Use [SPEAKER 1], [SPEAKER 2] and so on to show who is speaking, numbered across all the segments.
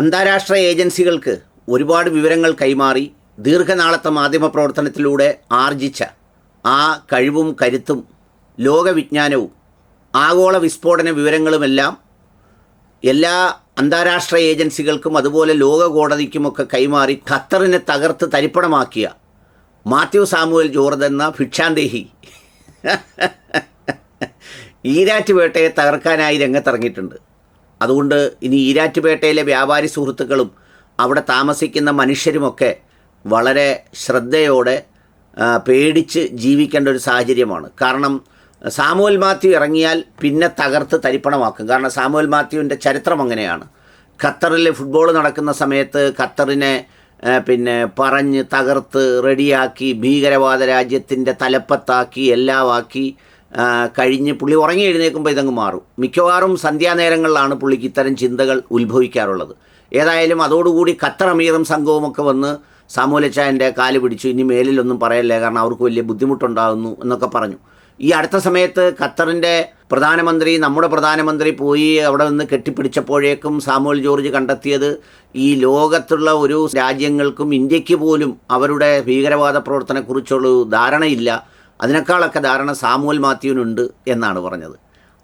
[SPEAKER 1] അന്താരാഷ്ട്ര ഏജൻസികൾക്ക് ഒരുപാട് വിവരങ്ങൾ കൈമാറി ദീർഘനാളത്തെ മാധ്യമപ്രവർത്തനത്തിലൂടെ ആർജിച്ച ആ കഴിവും കരുത്തും ലോകവിജ്ഞാനവും ആഗോള വിസ്ഫോടന വിവരങ്ങളുമെല്ലാം എല്ലാ അന്താരാഷ്ട്ര ഏജൻസികൾക്കും അതുപോലെ ലോക കോടതിക്കുമൊക്കെ കൈമാറി ഖത്തറിനെ തകർത്ത് തരിപ്പണമാക്കിയ മാത്യു സാമുവൽ ജോർജ് എന്ന ഭിക്ഷാന്തേഹി ഈരാറ്റുപേട്ടയെ തകർക്കാനായി രംഗത്തിറങ്ങിയിട്ടുണ്ട്. അതുകൊണ്ട് ഇനി ഈരാറ്റുപേട്ടയിലെ വ്യാപാരി സുഹൃത്തുക്കളും അവിടെ താമസിക്കുന്ന മനുഷ്യരുമൊക്കെ വളരെ ശ്രദ്ധയോടെ പേടിച്ച് ജീവിക്കേണ്ട ഒരു സാഹചര്യമാണ്. കാരണം സാമുവൽ മാത്യു ഇറങ്ങിയാൽ പിന്നെ തകർത്ത് തരിപ്പണമാക്കും. കാരണം സാമുവൽ മാത്യുവിന്റെ ചരിത്രം അങ്ങനെയാണ്. ഖത്തറിൽ ഫുട്ബോൾ നടക്കുന്ന സമയത്ത് ഖത്തറിനെ പിന്നെ പറഞ്ഞ് തകർത്ത് റെഡിയാക്കി ഭീകരവാദ രാജ്യത്തിന്റെ തലപ്പത്താക്കി എല്ലാമാക്കി കഴിഞ്ഞ് പുള്ളി ഉറങ്ങി എഴുന്നേൽക്കുമ്പോൾ ഇതങ്ങ് മാറും. മിക്കവാറും സന്ധ്യാനേരങ്ങളിലാണ് പുള്ളിക്ക് ഇത്തരം ചിന്തകൾ ഉത്ഭവിക്കാറുള്ളത്. ഏതായാലും അതോടുകൂടി ഖത്തർ അമീറും സംഘവുമൊക്കെ വന്ന് സാമൂലച്ചായന്റെ കാൽ പിടിച്ചു. ഇനി മേലിലൊന്നും പറയല്ലേ കാരണം അവർക്ക് വലിയ ബുദ്ധിമുട്ടുണ്ടാകുന്നു എന്നൊക്കെ പറഞ്ഞു. ഈ അടുത്ത സമയത്ത് ഖത്തറിന്റെ പ്രധാനമന്ത്രി നമ്മുടെ പ്രധാനമന്ത്രി പോയി അവിടെ നിന്ന് കെട്ടിപ്പിടിച്ചപ്പോഴേക്കും സാമുവൽ ജോർജ് കണ്ടെത്തിയത് ഈ ലോകത്തുള്ള ഒരു രാജ്യങ്ങൾക്കും ഇന്ത്യയ്ക്ക് പോലും അവരുടെ ഭീകരവാദ പ്രവർത്തനക്കുറിച്ചുള്ള ധാരണയില്ല. അതിനേക്കാളൊക്കെ ധാരണ സാമുവൽ മാത്യുവിനുണ്ട് എന്നാണ് പറഞ്ഞത്.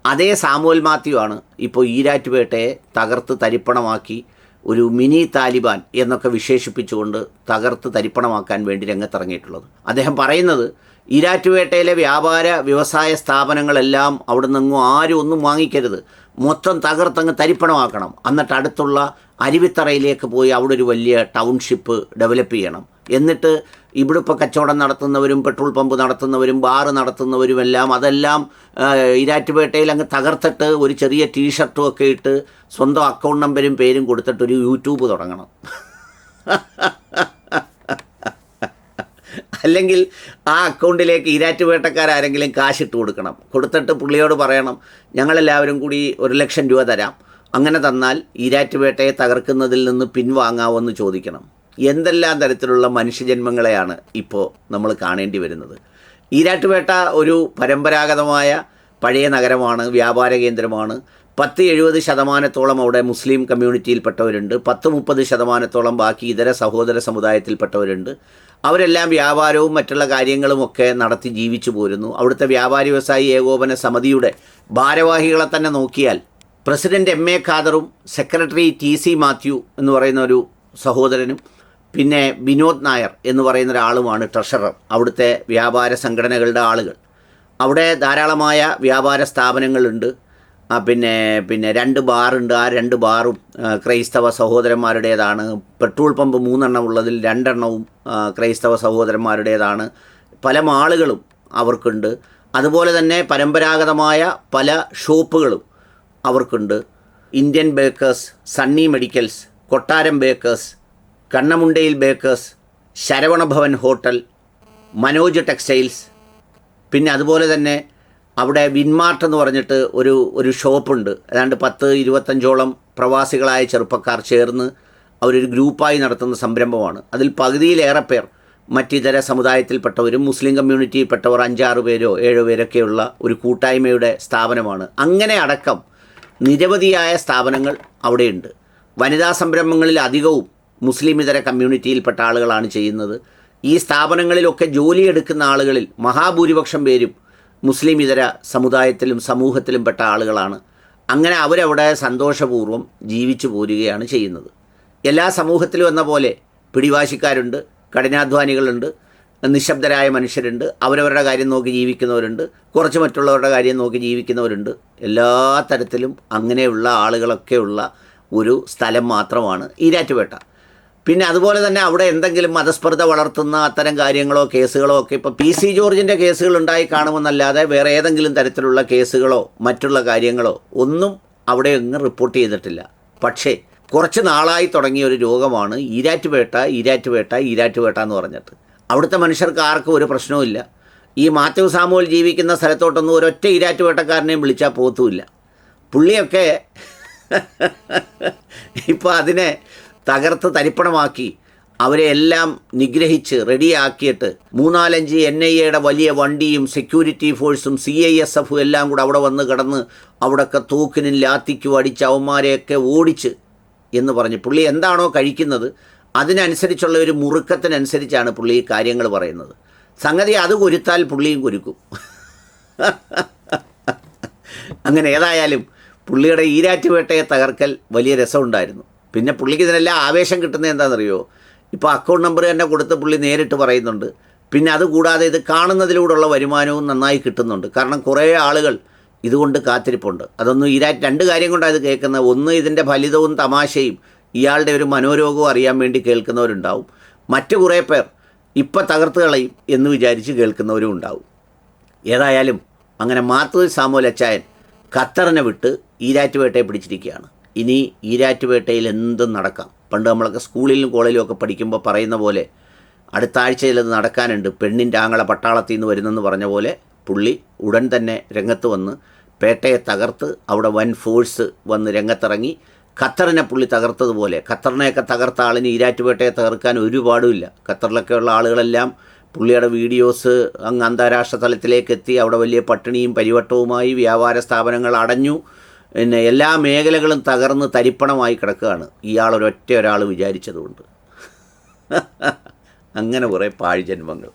[SPEAKER 1] അതേ സാമുവൽ മാത്യു ആണ് ഇപ്പോൾ ഈരാറ്റുപേട്ടയെ തകർത്ത് തരിപ്പണമാക്കി ഒരു മിനി താലിബാൻ എന്നൊക്കെ വിശേഷിപ്പിച്ചുകൊണ്ട് തകർത്ത് തരിപ്പണമാക്കാൻ വേണ്ടി രംഗത്തിറങ്ങിയിട്ടുള്ളത്. അദ്ദേഹം പറയുന്നത് ഈരാറ്റുപേട്ടയിലെ വ്യാപാര വ്യവസായ സ്ഥാപനങ്ങളെല്ലാം അവിടെ നിന്നും ആരും ഒന്നും വാങ്ങിക്കരുത്. മൊത്തം തകർത്തങ്ങ് തരിപ്പണമാക്കണം. എന്നിട്ട് അടുത്തുള്ള അരുവിത്തറയിലേക്ക് പോയി അവിടെ ഒരു വലിയ ടൗൺഷിപ്പ് ഡെവലപ്പ് ചെയ്യണം. എന്നിട്ട് ഇവിടെ ഇപ്പോൾ കച്ചവടം നടത്തുന്നവരും പെട്രോൾ പമ്പ് നടത്തുന്നവരും ബാറ് നടത്തുന്നവരും എല്ലാം അതെല്ലാം ഇരാറ്റുപേട്ടയിൽ അങ്ങ് തകർത്തിട്ട് ഒരു ചെറിയ ടീഷർട്ടും ഒക്കെ ഇട്ട് സ്വന്തം അക്കൗണ്ട് നമ്പരും പേരും കൊടുത്തിട്ട് ഒരു യൂട്യൂബ് തുടങ്ങണം. അല്ലെങ്കിൽ ആ അക്കൗണ്ടിലേക്ക് ഈരാറ്റുപേട്ടക്കാരെങ്കിലും കാശിട്ട് കൊടുക്കണം. കൊടുത്തിട്ട് പുള്ളിയോട് പറയണം ഞങ്ങളെല്ലാവരും കൂടി ഒരു ലക്ഷം രൂപ തരാം. അങ്ങനെ തന്നാൽ ഈരാറ്റുപേട്ടയെ തകർക്കുന്നതിൽ നിന്ന് പിൻവാങ്ങാമെന്ന് ചോദിക്കണം. എന്തെല്ലാം തരത്തിലുള്ള മനുഷ്യജന്മങ്ങളെയാണ് ഇപ്പോൾ നമ്മൾ കാണേണ്ടി വരുന്നത്. ഈരാറ്റുപേട്ട ഒരു പരമ്പരാഗതമായ പഴയ നഗരമാണ് വ്യാപാര കേന്ദ്രമാണ്. പത്ത് എഴുപത് ശതമാനത്തോളം അവിടെ മുസ്ലിം കമ്മ്യൂണിറ്റിയിൽപ്പെട്ടവരുണ്ട്. പത്ത് മുപ്പത് ശതമാനത്തോളം ബാക്കി ഇതര സഹോദര സമുദായത്തിൽപ്പെട്ടവരുണ്ട്. അവരെല്ലാം വ്യാപാരവും മറ്റുള്ള കാര്യങ്ങളുമൊക്കെ നടത്തി ജീവിച്ചു പോരുന്നു. അവിടുത്തെ വ്യാപാരി വ്യവസായി ഏകോപന സമിതിയുടെ ഭാരവാഹികളെ തന്നെ നോക്കിയാൽ പ്രസിഡന്റ് എം എ ഖാദറും സെക്രട്ടറി ടി സി മാത്യു എന്ന് പറയുന്ന ഒരു സഹോദരനും പിന്നെ വിനോദ് നായർ എന്ന് പറയുന്ന ഒരാളുമാണ് ട്രഷറർ അവിടുത്തെ വ്യാപാര സംഘടനകളുടെ ആളുകൾ. അവിടെ ധാരാളമായ വ്യാപാര സ്ഥാപനങ്ങളുണ്ട്. പിന്നെ പിന്നെ രണ്ട് ബാറുണ്ട് ആ രണ്ട് ബാറും ക്രൈസ്തവ സഹോദരന്മാരുടേതാണ്. പെട്രോൾ പമ്പ് മൂന്നെണ്ണം ഉള്ളതിൽ രണ്ടെണ്ണവും ക്രൈസ്തവ സഹോദരന്മാരുടേതാണ്. പല മാളുകളും അവർക്കുണ്ട്. അതുപോലെ തന്നെ പരമ്പരാഗതമായ പല ഷോപ്പുകളും അവർക്കുണ്ട്. Indian bakers Sunny medicals Kottaram bakers Kannamundayil bakers Saravanabhavan hotel Manoj textiles പിന്നെ അതുപോലെ തന്നെ അവിടെ വിൻമാർട്ട് എന്ന് പറഞ്ഞിട്ട് ഒരു ഒരു ഷോപ്പുണ്ട്. ഏതാണ്ട് പത്ത് ഇരുപത്തഞ്ചോളം പ്രവാസികളായ ചെറുപ്പക്കാർ ചേർന്ന് അവരൊരു ഗ്രൂപ്പായി നടത്തുന്ന സംരംഭമാണ്. അതിൽ പകുതിയിലേറെ പേർ മറ്റിതര സമുദായത്തിൽപ്പെട്ടവരും മുസ്ലിം കമ്മ്യൂണിറ്റിയിൽപ്പെട്ടവർ അഞ്ചാറ് പേരോ ഏഴോ പേരൊക്കെയുള്ള ഒരു കൂട്ടായ്മയുടെ സ്ഥാപനമാണ്. അങ്ങനെ അടക്കം നിരവധിയായ സ്ഥാപനങ്ങൾ അവിടെയുണ്ട്. വനിതാ സംരംഭങ്ങളിൽ അധികവും മുസ്ലിം ഇതര കമ്മ്യൂണിറ്റിയിൽപ്പെട്ട ആളുകളാണ് ചെയ്യുന്നത്. ഈ സ്ഥാപനങ്ങളിലൊക്കെ ജോലിയെടുക്കുന്ന ആളുകളിൽ മഹാഭൂരിപക്ഷം പേരും മുസ്ലിം ഇതര സമുദായത്തിലും സമൂഹത്തിലും പെട്ട ആളുകളാണ്. അങ്ങനെ അവരവിടെ സന്തോഷപൂർവം ജീവിച്ചു പോരുകയാണ് ചെയ്യുന്നത്. എല്ലാ സമൂഹത്തിലും എന്ന പോലെ പിടിവാശിക്കാരുണ്ട് കഠിനാധ്വാനികളുണ്ട് നിശബ്ദരായ മനുഷ്യരുണ്ട് അവരവരുടെ കാര്യം നോക്കി ജീവിക്കുന്നവരുണ്ട് കുറച്ച് മറ്റുള്ളവരുടെ കാര്യം നോക്കി ജീവിക്കുന്നവരുണ്ട്. എല്ലാ തരത്തിലും അങ്ങനെയുള്ള ആളുകളൊക്കെയുള്ള ഒരു സ്ഥലം മാത്രമാണ് ഈരാറ്റുപേട്ട. പിന്നെ അതുപോലെ തന്നെ അവിടെ എന്തെങ്കിലും മതസ്പർദ്ധ വളർത്തുന്ന അത്തരം കാര്യങ്ങളോ കേസുകളോ ഒക്കെ ഇപ്പോൾ പി സി ജോർജിന്റെ കേസുകൾ ഉണ്ടായി കാണുമെന്നല്ലാതെ വേറെ ഏതെങ്കിലും തരത്തിലുള്ള കേസുകളോ മറ്റുള്ള കാര്യങ്ങളോ ഒന്നും അവിടെ ഒന്നും റിപ്പോർട്ട് ചെയ്തിട്ടില്ല. പക്ഷേ കുറച്ച് നാളായി തുടങ്ങിയ ഒരു രോഗമാണ് ഈരാറ്റുപേട്ട ഈരാറ്റുപേട്ട ഈരാറ്റുപേട്ട എന്ന് പറഞ്ഞിട്ട്. അവിടുത്തെ മനുഷ്യർക്ക് ആർക്കും ഒരു പ്രശ്നവുമില്ല ഈ മാത്യു സാമുവൽ ജീവിക്കുന്ന സ്ഥലത്തോട്ടൊന്നും ഒരൊറ്റ ഈരാറ്റുപേട്ടക്കാരനെയും വിളിച്ചാൽ പോത്തുമില്ല പുള്ളിയൊക്കെ ഇപ്പോൾ അതിനെ തകർത്ത് തരിപ്പണമാക്കി അവരെ എല്ലാം നിഗ്രഹിച്ച് റെഡിയാക്കിയിട്ട് മൂന്നാലഞ്ച് എൻ ഐ എയുടെ വലിയ വണ്ടിയും സെക്യൂരിറ്റി ഫോഴ്സും സി ഐ എസ് എഫും എല്ലാം കൂടെ അവിടെ വന്ന് കിടന്ന് അവിടെയൊക്കെ തൂക്കിനും ലാത്തിക്കും അടിച്ച് അവന്മാരെയൊക്കെ ഓടിച്ച് എന്ന് പറഞ്ഞ്. പുള്ളി എന്താണോ കഴിക്കുന്നത് അതിനനുസരിച്ചുള്ള ഒരു മുറുക്കത്തിനനുസരിച്ചാണ് പുള്ളി ഈ കാര്യങ്ങൾ പറയുന്നത്. സംഗതി അത് കുരുത്താൽ പുള്ളിയും കുരുക്കും. അങ്ങനെ ഏതായാലും പുള്ളിയുടെ ഈരാറ്റുപേട്ടയെ തകർക്കൽ വലിയ രസമുണ്ടായിരുന്നു. പിന്നെ പുള്ളിക്ക് ഇതിനെല്ലാം ആവേശം കിട്ടുന്നത് എന്താണെന്നറിയോ? ഇപ്പോൾ അക്കൗണ്ട് നമ്പർ തന്നെ കൊടുത്ത് പുള്ളി നേരിട്ട് പറയുന്നുണ്ട്. പിന്നെ അതുകൂടാതെ ഇത് കാണുന്നതിലൂടെയുള്ള വരുമാനവും നന്നായി കിട്ടുന്നുണ്ട്. കാരണം കുറേ ആളുകൾ ഇതുകൊണ്ട് കാത്തിരിപ്പുണ്ട്. അതൊന്നും ഈ രണ്ട് കാര്യം കൊണ്ടാണ് ഇത് കേൾക്കുന്നത്. ഒന്ന് ഇതിന്റെ ഫലിതവും തമാശയും ഇയാളുടെ ഒരു മനോരോഗവും അറിയാൻ വേണ്ടി കേൾക്കുന്നവരുണ്ടാവും. മറ്റു കുറേ പേർ ഇപ്പം തകർത്ത് കളയും എന്ന് വിചാരിച്ച് കേൾക്കുന്നവരും ഉണ്ടാവും. ഏതായാലും അങ്ങനെ മാത്തൂർ സാമുവൽ അച്ചായൻ ഖത്തറിനെ വിട്ട് ഈരാറ്റുപേട്ടയെ പിടിച്ചിരിക്കുകയാണ്. ഇനി ഈരാറ്റുപേട്ടയിൽ എന്തും നടക്കാം. പണ്ട് നമ്മളൊക്കെ സ്കൂളിലും കോളേജിലും ഒക്കെ പഠിക്കുമ്പോൾ പറയുന്ന പോലെ അടുത്ത ആഴ്ചയിൽ അത് നടക്കാനുണ്ട്. പെണ്ണിന്റെ ആങ്ങളെ പട്ടാളത്തിൽ നിന്ന് വരുന്നെന്ന് പറഞ്ഞ പോലെ പുള്ളി ഉടൻ തന്നെ രംഗത്ത് വന്ന് പേട്ടയെ തകർത്ത് അവിടെ വൻ ഫോഴ്സ് വന്ന് രംഗത്തിറങ്ങി. ഖത്തറിനെ പുള്ളി തകർത്തതുപോലെ. ഖത്തറിനെയൊക്കെ തകർത്ത ആളിന് ഈരാറ്റുപേട്ടയെ തകർക്കാൻ ഒരുപാടുമില്ല. ഖത്തറിലൊക്കെ ഉള്ള ആളുകളെല്ലാം പുള്ളിയുടെ വീഡിയോസ് അങ്ങ് അന്താരാഷ്ട്ര തലത്തിലേക്ക് എത്തി. അവിടെ വലിയ പട്ടിണിയും പരിവട്ടവുമായി വ്യാപാര സ്ഥാപനങ്ങൾ അടഞ്ഞു. പിന്നെ എല്ലാ മേഖലകളും തകർന്ന് തരിപ്പണമായി കിടക്കുകയാണ്. ഇയാൾ ഒരൊറ്റ ഒരാൾ വിചാരിച്ചതുകൊണ്ട്. അങ്ങനെ കുറേ പാഴ്ജന്മങ്ങൾ.